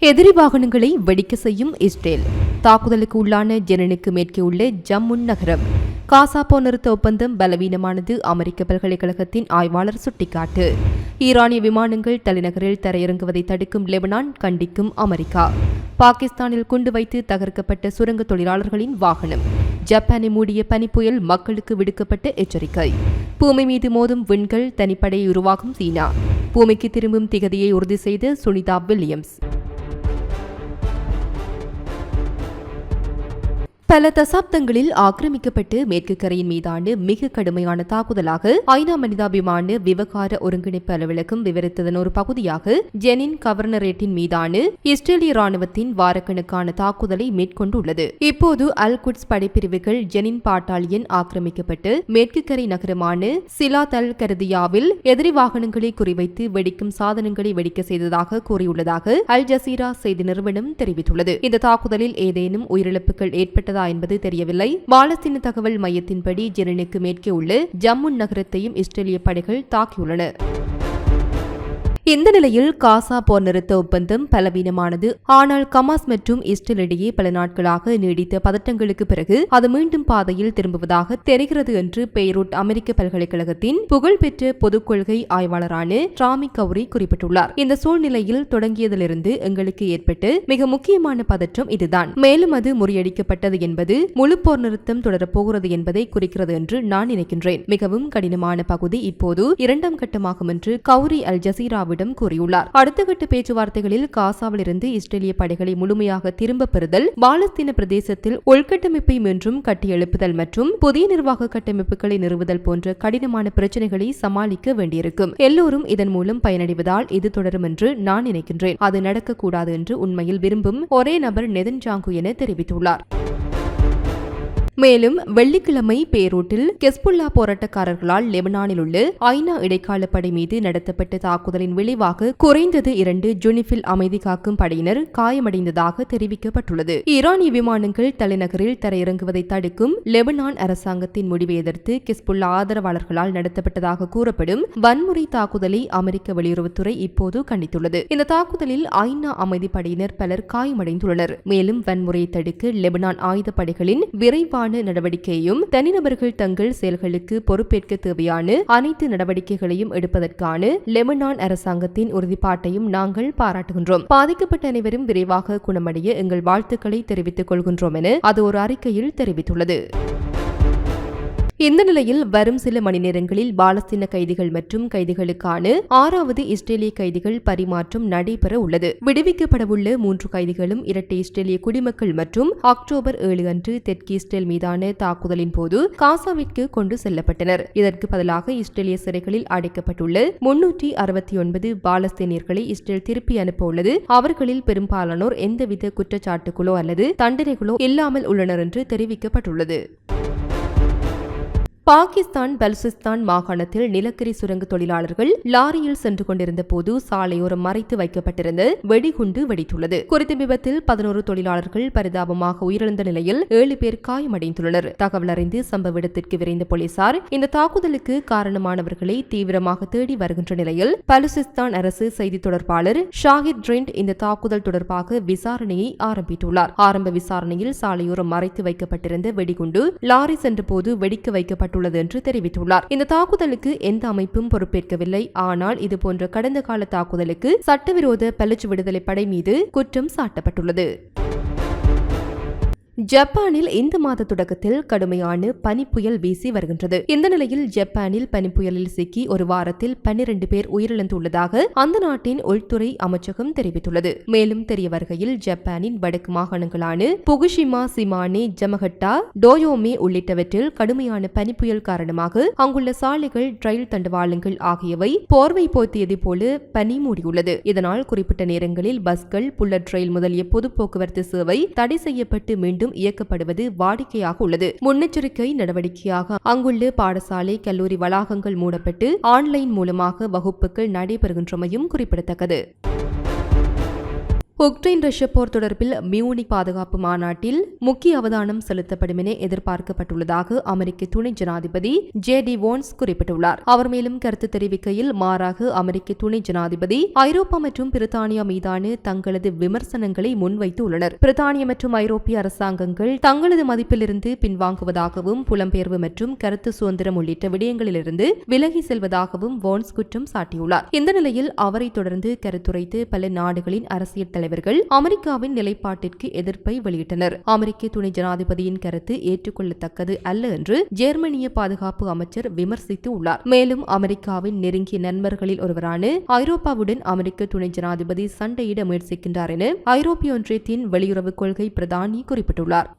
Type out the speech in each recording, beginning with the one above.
எதிரி வாகனங்களை வெடிக்க செய்யும் இஸ்ரேல். தாக்குதலுக்கு உள்ளான ஜெனனுக்கு மேற்கே உள்ள ஜம்முன் நகரம். காசா போர் நிறுத்த ஒப்பந்தம் பலவீனமானது அமெரிக்க பல்கலைக்கழகத்தின் ஆய்வாளர் சுட்டிக்காட்டு. ஈரானிய விமானங்கள் தலைநகரில் தரையிறங்குவதை தடுக்கும் லெபனான் கண்டிக்கும் அமெரிக்கா. பாகிஸ்தானில் குண்டு வைத்து தகர்க்கப்பட்ட சுரங்க தொழிலாளர்களின் வாகனம். ஜப்பானை மூடிய பனிப்புயல் மக்களுக்கு விடுக்கப்பட்ட எச்சரிக்கை. பூமி மீது மோதும் விண்கள் தனிப்படையை உருவாகும் சீனா. பூமிக்கு திரும்பும் திகதியை உறுதி செய்த சுனிதா வில்லியம்ஸ். பல தசாப்தங்களில் ஆக்கிரமிக்கப்பட்டு மேற்கு கரையின் மீதான மிக கடுமையான தாக்குதலாக ஐநா மனிதாபிமான விவகார ஒருங்கிணைப்பு அலுவலகம் விவரித்ததன் ஒரு பகுதியாக ஜெனின் கவர்னரேட்டின் மீதான இஸ்ரேலிய ராணுவத்தின் வாரக்கணக்கான தாக்குதலை மேற்கொண்டுள்ளது. இப்போது அல் குட்ஸ் படைப்பிரிவுகள் ஜெனின் பாட்டாளியன் ஆக்கிரமிக்கப்பட்டு மேற்கு கரை நகரமான சிலா தல் கருதியாவில் எதிரி வாகனங்களை குறிவைத்து வெடிக்கும் சாதனங்களை வெடிக்க செய்ததாக கூறியுள்ளதாக அல் ஜசீரா செய்தி நிறுவனம் தெரிவித்துள்ளது. இந்த தாக்குதலில் ஏதேனும் உயிரிழப்புகள் ஏற்பட்டதாக உள்ளதா என்பது தெரியவில்லை. பாலஸ்தீன தகவல் மையத்தின்படி ஜெரனுக்கு மேற்கே உள்ள ஜம்முன் நகரத்தையும் இஸ்ரேலிய படைகள் தாக்கியுள்ளன. இந்த நிலையில் காசா போர் நிறுத்த ஒப்பந்தம் பலவீனமானது. ஆனால் கமாஸ் மற்றும் இஸ்ரேல் இடையே பல நாட்களாக நீடித்த பதட்டங்களுக்கு பிறகு அது மீண்டும் பாதையில் திரும்புவதாக தெரிகிறது என்று பெய்ரூட் அமெரிக்க பல்கலைக்கழகத்தின் புகழ்பெற்ற பொதுக் கொள்கை ஆய்வாளரான டிராமி கௌரி குறிப்பிட்டுள்ளார். இந்த சூழ்நிலையில் தொடங்கியதிலிருந்து எங்களுக்கு ஏற்பட்டு மிக முக்கியமான பதற்றம் இதுதான். மேலும் அது முறியடிக்கப்பட்டது என்பது முழு போர் நிறுத்தம் தொடரப்போகிறது என்பதை குறிக்கிறது என்று நான் நினைக்கின்றேன். மிகவும் கடினமான பகுதி இப்போது இரண்டாம் கட்டமாகும் என்று கௌரி அல் ஜசீராவிடம் செய்தியாளர்களிடம் கூறியுள்ளார். அடுத்த கட்ட பேச்சுவார்த்தைகளில் காசாவில் இருந்து இஸ்ரேலிய படைகளை முழுமையாக திரும்ப பெறுதல் பாலஸ்தீன பிரதேசத்தில் உள்கட்டமைப்பை மீண்டும் கட்டியெழுப்புதல் மற்றும் புதிய நிர்வாக கட்டமைப்புகளை நிறுவுதல் போன்ற கடினமான பிரச்சனைகளை சமாளிக்க வேண்டியிருக்கும். எல்லோரும் இதன் மூலம் பயனடைவதால் இது தொடரும் என்று நான் நினைக்கின்றேன். அது நடக்கக்கூடாது என்று உண்மையில் விரும்பும் ஒரே நபர் நெதன்ஜாங்கு என தெரிவித்துள்ளார். மேலும் வெள்ளிக்கிழமை பேரூட்டில் கெஸ்புல்லா போராட்டக்காரர்களால் லெபனானில் உள்ள ஐநா இடைக்கால படை மீது நடத்தப்பட்ட தாக்குதலின் விளைவாக குறைந்தது இரண்டு ஜுனிஃபில் அமைதி காக்கும் படையினர் காயமடைந்ததாக தெரிவிக்கப்பட்டுள்ளது. ஈரானிய விமானங்கள் தலைநகரில் தரையிறங்குவதை தடுக்கும் லெபனான் அரசாங்கத்தின் முடிவை எதிர்த்து கெஸ்புல்லா ஆதரவாளர்களால் நடத்தப்பட்டதாக கூறப்படும் வன்முறை தாக்குதலை அமெரிக்க வெளியுறவுத்துறை இப்போது கண்டித்துள்ளது. இந்த தாக்குதலில் ஐநா அமைதி படையினர் பலர் காயமடைந்துள்ளனர். மேலும் வன்முறையை தடுக்க லெபனான் ஆயுதப்படைகளின் விரைவான தொடர்பான நடவடிக்கையும் தனிநபர்கள் தங்கள் செயல்களுக்கு பொறுப்பேற்க தேவையான அனைத்து நடவடிக்கைகளையும் எடுப்பதற்கான லெமனான் அரசாங்கத்தின் உறுதிப்பாட்டையும் நாங்கள் பாராட்டுகின்றோம். பாதிக்கப்பட்ட அனைவரும் விரைவாக குணமடைய எங்கள் வாழ்த்துக்களை தெரிவித்துக் கொள்கின்றோம் என அது ஒரு அறிக்கையில் தெரிவித்துள்ளது. இந்த நிலையில் வரும் சில மணி நேரங்களில் பாலஸ்தீன கைதிகள் மற்றும் கைதிகளுக்கான ஆறாவது இஸ்ரேலிய கைதிகள் பரிமாற்றம் நடைபெற உள்ளது. விடுவிக்கப்படவுள்ள மூன்று கைதிகளும் இரட்டை இஸ்ரேலிய குடிமக்கள் மற்றும் அக்டோபர் ஏழு அன்று தெற்கு இஸ்ரேல் மீதான தாக்குதலின் போது காசாவிற்கு கொண்டு செல்லப்பட்டனர். இதற்கு பதிலாக இஸ்ரேலிய சிறைகளில் அடைக்கப்பட்டுள்ள முன்னூற்றி அறுபத்தி ஒன்பது பாலஸ்தீனியர்களை இஸ்ரேல் திருப்பி அனுப்ப உள்ளது அவர்களில் பெரும்பாலானோர் எந்தவித குற்றச்சாட்டுகளோ அல்லது தண்டனைகளோ இல்லாமல் உள்ளனர் என்று தெரிவிக்கப்பட்டுள்ளது. பாகிஸ்தான் பலுசிஸ்தான் மாகாணத்தில் நிலக்கரி சுரங்க தொழிலாளர்கள் லாரியில் சென்று கொண்டிருந்த போது சாலையோரம் மறைத்து வைக்கப்பட்டிருந்த வெடிகுண்டு வெடித்துள்ளது. குறித்த விபத்தில் பதினோரு தொழிலாளர்கள் பரிதாபமாக உயிரிழந்த நிலையில் ஏழு பேர் காயமடைந்துள்ளனர். தகவல் அறிந்து சம்பவ இடத்திற்கு விரைந்த போலீசார் இந்த தாக்குதலுக்கு காரணமானவர்களை தீவிரமாக தேடி வருகின்ற நிலையில் பலுசிஸ்தான் அரசு செய்தி தொடர்பாளர் ஷாஹித் ட்ரெண்ட் இந்த தாக்குதல் தொடர்பாக விசாரணையை ஆரம்பித்துள்ளார். ஆரம்ப விசாரணையில் சாலையோரம் மறைத்து வைக்கப்பட்டிருந்த வெடிகுண்டு லாரி சென்றபோது வெடிக்க வைக்கப்பட்டுள்ள செய்யப்பட்டுள்ளது என்று தெரிவித்துள்ளார். இந்த தாக்குதலுக்கு எந்த அமைப்பும் பொறுப்பேற்கவில்லை. ஆனால் இதுபோன்ற கடந்த கால தாக்குதலுக்கு சட்டவிரோத பலச்சு விடுதலை படை மீது குற்றம் சாட்டப்பட்டுள்ளது. ஜப்பானில் இந்த மாத தொடக்கத்தில் கடுமையான பனிப்புயல் வீசி வருகின்றது. இந்த நிலையில் ஜப்பானில் பனிப்புயலில் சிக்கி ஒரு வாரத்தில் பன்னிரண்டு பேர் உயிரிழந்துள்ளதாக அந்த நாட்டின் உள்துறை அமைச்சகம் தெரிவித்துள்ளது. மேலும் தெரிய வருகையில் ஜப்பானின் வடக்கு மாகாணங்களான புகுஷிமா சிமானே ஜமகட்டா டோயோமே உள்ளிட்டவற்றில் கடுமையான பனிப்புயல் காரணமாக அங்குள்ள சாலைகள் ரயில் தண்டவாளங்கள் ஆகியவை போர்வை போத்தியது போல பனி மூடியுள்ளது. இதனால் குறிப்பிட்ட நேரங்களில் பஸ்கள் புல்லட் ரயில் முதலிய பொது போக்குவரத்து சேவை தடை செய்யப்பட்டு மீண்டும் மீண்டும் இயக்கப்படுவது வாடிக்கையாக உள்ளது. முன்னெச்சரிக்கை நடவடிக்கையாக அங்குள்ள பாடசாலை கல்லூரி வளாகங்கள் மூடப்பட்டு ஆன்லைன் மூலமாக வகுப்புகள் நடைபெறுகின்றமையும் குறிப்பிடத்தக்கது. உக்ரைன் ரஷ்ய போர் தொடர்பில் மியூனிக் பாதுகாப்பு மாநாட்டில் முக்கிய அவதானம் செலுத்தப்படும் என எதிர்பார்க்கப்பட்டுள்ளதாக அமெரிக்க துணை ஜனாதிபதி ஜே டி வோன்ஸ் குறிப்பிட்டுள்ளார். அவர் மேலும் கருத்து தெரிவிக்கையில் மாறாக அமெரிக்க துணை ஜனாதிபதி ஐரோப்பா மற்றும் பிரித்தானியா மீதான தங்களது விமர்சனங்களை முன்வைத்து உள்ளனர் பிரித்தானிய மற்றும் ஐரோப்பிய அரசாங்கங்கள் தங்களது மதிப்பிலிருந்து பின்வாங்குவதாகவும் புலம்பெயர்வு மற்றும் கருத்து சுதந்திரம் உள்ளிட்ட விடயங்களிலிருந்து விலகி செல்வதாகவும் வோன்ஸ் குற்றம் சாட்டியுள்ளார். இந்த நிலையில் அவரை தொடர்ந்து கருத்துரைத்து பல நாடுகளின் அரசியல் தலைவர்கள் அமெரிக்காவின் நிலைப்பாட்டிற்கு எதிர்ப்பை வெளியிட்டனர். அமெரிக்க துணை ஜனாதிபதியின் கருத்து ஏற்றுக்கொள்ளத்தக்கது அல்ல என்று ஜெர்மனிய பாதுகாப்பு அமைச்சர் விமர்சித்து உள்ளார். மேலும் அமெரிக்காவின் நெருங்கிய நண்பர்களில் ஒருவரான ஐரோப்பாவுடன் அமெரிக்க துணை ஜனாதிபதி சண்டையிட முயற்சிக்கின்றார் என ஐரோப்பிய ஒன்றியத்தின் வெளியுறவு கொள்கை பிரதானி குறிப்பிட்டுள்ளார்.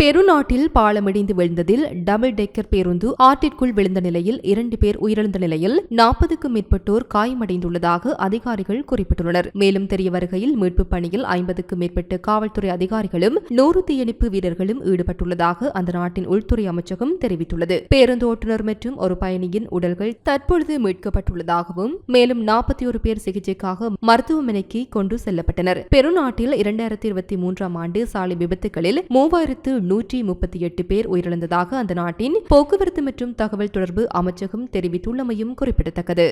பெருநாட்டில் பாலமிடிந்து விழுந்ததில் டபுள் டெக்கர் பேருந்து ஆற்றிற்குள் விழுந்த நிலையில் இரண்டு பேர் உயிரிழந்த நிலையில் நாற்பதுக்கும் மேற்பட்டோர் காயமடைந்துள்ளதாக அதிகாரிகள் குறிப்பிட்டுள்ளனர். மேலும் தெரிய வருகையில் மீட்புப் பணியில் ஐம்பதுக்கும் மேற்பட்ட காவல்துறை அதிகாரிகளும் நூறு தீயணைப்பு வீரர்களும் ஈடுபட்டுள்ளதாக அந்த நாட்டின் உள்துறை அமைச்சகம் தெரிவித்துள்ளது. பேருந்து ஓட்டுநர் மற்றும் ஒரு பயணியின் உடல்கள் தற்பொழுது மீட்கப்பட்டுள்ளதாகவும் மேலும் நாற்பத்தி ஒரு பேர் சிகிச்சைக்காக மருத்துவமனைக்கு கொண்டு செல்லப்பட்டனர். பெருநாட்டில் இரண்டாயிரத்தி இருபத்தி மூன்றாம் ஆண்டு சாலை விபத்துகளில் மூவாயிரத்து நூற்றி முப்பத்தி எட்டு பேர் உயிரிழந்ததாக அந்த நாட்டின் போக்குவரத்து மற்றும் தகவல் தொடர்பு அமைச்சகம் தெரிவித்துள்ளமையும் குறிப்பிடத்தக்கது.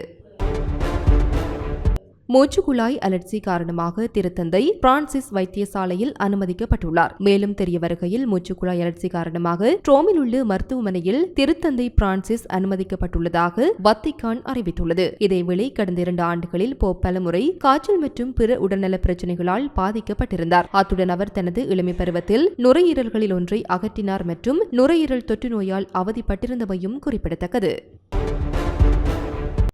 மூச்சுக்குழாய் அலர்ஜி காரணமாக திருத்தந்தை பிரான்சிஸ் வைத்தியசாலையில் அனுமதிக்கப்பட்டுள்ளார். மேலும் தெரிய வருகையில் மூச்சுக்குழாய் அலர்ஜி காரணமாக ட்ரோமில் உள்ள மருத்துவமனையில் திருத்தந்தை பிரான்சிஸ் அனுமதிக்கப்பட்டுள்ளதாக வத்திகான் அறிவித்துள்ளது. இதேவேளை கடந்த இரண்டு ஆண்டுகளில் போப் பலமுறை காய்ச்சல் மற்றும் பிற உடல்நல பிரச்சினைகளால் பாதிக்கப்பட்டிருந்தார். அத்துடன் அவர் தனது இளமை பருவத்தில் நுரையீரல்களில் ஒன்றை அகற்றினார் மற்றும் நுரையீரல் தொற்று நோயால் அவதிப்பட்டிருந்தமையும் குறிப்பிடத்தக்கது.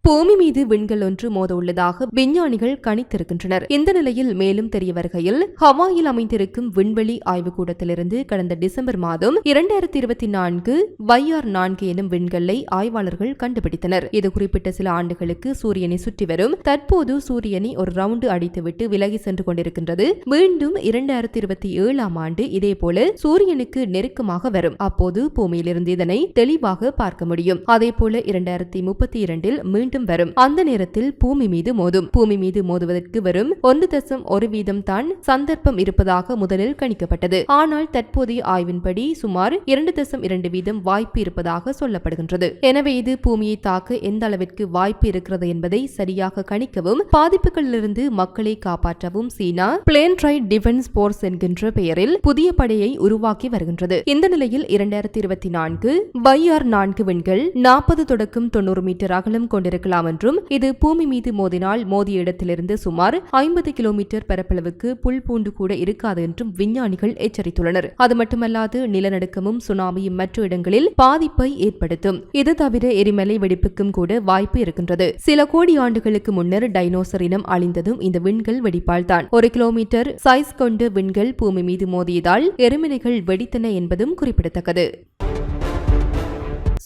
பூமி மீது விண்கல் ஒன்று மோத உள்ளதாக விஞ்ஞானிகள் கணித்திருக்கின்றனர். இந்த நிலையில் மேலும் தெரிய வருகையில் ஹவாயில் அமைந்திருக்கும் விண்வெளி ஆய்வுக்கூடத்திலிருந்து கடந்த டிசம்பர் மாதம் இரண்டாயிரத்தி இருபத்தி நான்கு வைஆர் நான்கு எனும் விண்கல்லை ஆய்வாளர்கள் கண்டுபிடித்தனர். இது குறிப்பிட்ட சில ஆண்டுகளுக்கு சூரியனை சுற்றி வரும். தற்போது சூரியனை ஒரு ரவுண்டு அடித்துவிட்டு விலகி சென்று கொண்டிருக்கின்றது. மீண்டும் இரண்டாயிரத்தி இருபத்தி ஏழாம் ஆண்டு இதேபோல சூரியனுக்கு நெருக்கமாக வரும். அப்போது பூமியிலிருந்து இதனை தெளிவாக பார்க்க முடியும். அதேபோல இரண்டாயிரத்தி முப்பத்தி இரண்டில் மீண்டும் மீண்டும் வரும். அந்த நேரத்தில் பூமி மீது மோதும். பூமி மீது மோதுவதற்கு வரும் ஒன்று தசம் ஒரு வீதம் தான் சந்தர்ப்பம் இருப்பதாக முதலில் கணிக்கப்பட்டது. ஆனால் தற்போதைய ஆய்வின்படி சுமார் இரண்டு தசம் இரண்டு வீதம் வாய்ப்பு இருப்பதாக சொல்லப்படுகின்றது. எனவே இது பூமியை தாக்க எந்த அளவிற்கு வாய்ப்பு இருக்கிறது என்பதை சரியாக கணிக்கவும் பாதிப்புகளிலிருந்து மக்களை காப்பாற்றவும் சீனா பிளேன் ரைட் டிஃபென்ஸ் போர்ஸ் என்கின்ற பெயரில் புதிய படையை உருவாக்கி வருகின்றது. இந்த நிலையில் இரண்டாயிரத்தி இருபத்தி நான்கு வைஆர் நான்கு விண்கள் நாற்பது தொடக்கம் தொண்ணூறு மீட்டர் அகலம் கொண்டிருக்க இருக்கலாம் என்றும் இது பூமி மீது மோதினால் மோதிய இடத்திலிருந்து சுமார் ஐம்பது கிலோமீட்டர் பரப்பளவுக்கு புல் பூண்டு கூட இருக்காது என்றும் விஞ்ஞானிகள் எச்சரித்துள்ளனர். அது மட்டுமல்லாது நிலநடுக்கமும் சுனாமியும் மற்ற இடங்களில் பாதிப்பை ஏற்படுத்தும். இது தவிர எரிமலை வெடிப்புக்கும் கூட வாய்ப்பு இருக்கின்றது. சில கோடி ஆண்டுகளுக்கு முன்னர் டைனோசர் இனம் அழிந்ததும் இந்த விண்கள் வெடிப்பால் தான் ஒரு கிலோமீட்டர் சைஸ் கொண்ட விண்கள் பூமி மீது மோதியதால் எரிமலைகள் வெடித்தன என்பதும் குறிப்பிடத்தக்கது.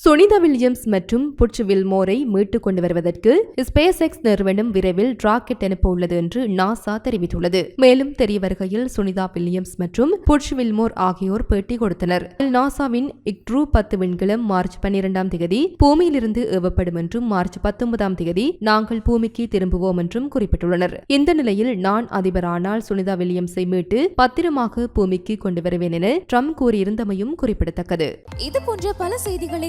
சுனிதா வில்லியம்ஸ் மற்றும் புட்ச் வில்மோரை மீட்டுக் கொண்டு வருவதற்கு ஸ்பேஸ் எக்ஸ் நிறுவனம் விரைவில் ராக்கெட் அனுப்ப உள்ளது என்று நாசா தெரிவித்துள்ளது. மேலும் தெரிய வருகையில் சுனிதா வில்லியம்ஸ் மற்றும் புட்ச் வில்மோர் ஆகியோர் பேட்டி கொடுத்தனர். நாசாவின் இக்ட்ரூ பத்து விண்கலம் மார்ச் பன்னிரெண்டாம் தேதி பூமியிலிருந்து ஏவப்படும் என்றும் மார்ச் பத்தொன்பதாம் தேதி நாங்கள் பூமிக்கு திரும்புவோம் என்றும் குறிப்பிட்டுள்ளனர். இந்த நிலையில் நான் அதிபரானால் சுனிதா வில்லியம்ஸை மீட்டு பத்திரமாக பூமிக்கு கொண்டு வருவேன் என ட்ரம்ப் கூறியிருந்தமையும் குறிப்பிடத்தக்கது. இது போன்ற பல செய்திகளை